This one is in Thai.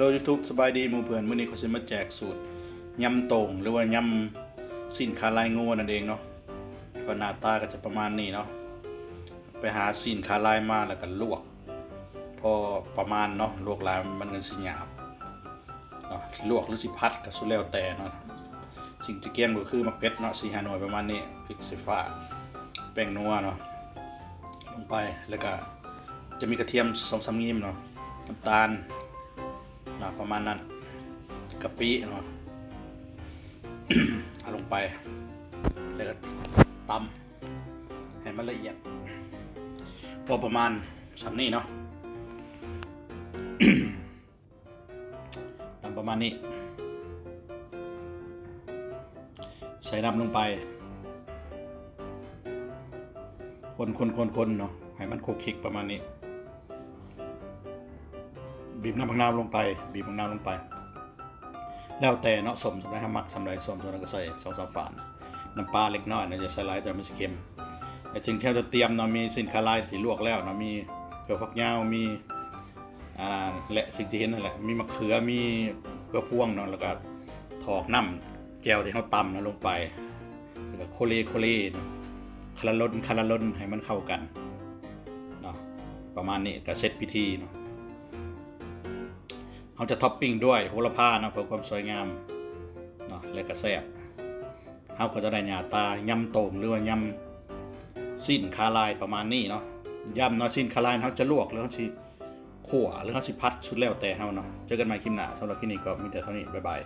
โลยูทูบสบายดีหมู่เพื่อนมื้อนี้เขาสิมาแจกสูตรยำต่งหรือว่ายำสิ้นคาลายงูนั่นเองเนาะก็หน้าตาก็จะประมาณนี้เนาะไปหาสิ้นคาลายมาแล้วก็ลวก พอประมาณเนาะลวกลายมันก็สิหยาบเนาะลวกหรือสิพัดก็สุดแล้วแต่เนาะสิ่งที่เกี่ยมก็คือมะเป็ดเนาะ4 5หน่วยประมาณนี้พริกสีฟ้าแป้งนัวเนาะลงไปแล้วก็จะมีกระเทียมสองสามงิมเนาะน้ำตาล นะประมาณนั้นกะปิเนาะเอาลงไปแล้วก็ตำให้มันละเอียด พอประมาณสามนี้เนาะตำประมาณนี้ ใส่น้ำลงไป คนคนคนคนเนาะให้มันโคกคลิกประมาณนี้ บีบน้ำมะนาวลงไปบีบมะนาวลงไป แล้วแต่เนาะสมสำหรับมักสำหรับสมสำหรับก็ใส่สองสามฝานน้ำปลาเล็กน้อยนะจะใส่หลายแต่ไม่ใช่เค็มแต่สิ่งที่เราจะเตรียมเนาะมีสินค้าลายที่ลวกแล้วเนาะมีเผือกฝักยาวมีอ่าและสิ่งที่เห็นนั่นแหละมีมะเขือมีเขือพ่วงเนาะแล้วก็ถอกน้ำแก้วที่เขาตำเนาะลงไปแล้วก็โคเลโคเลเนาะคาราลนคาราลนให้มันเข้ากันเนาะประมาณนี้ก็เสร็จพิธีเนาะ เขาจะท็อปปิ้งด้วยโหระพาเนาะเพื่อความสวยงามเนาะและก็แซ่บเขาก็จะได้หน้าตายำโต่งหรือว่ายำสิ้นคาลายประมาณนี้เนาะยำเนาะสิ้นคาลายเขาจะลวกหรือเขาจะขั่วหรือเขาจะพัดชุดแล้วแต่เขาเนาะเจอกันใหม่คลิปหน้าสำหรับคลิปนี้ก็มีแต่เท่านี้บ๊ายบาย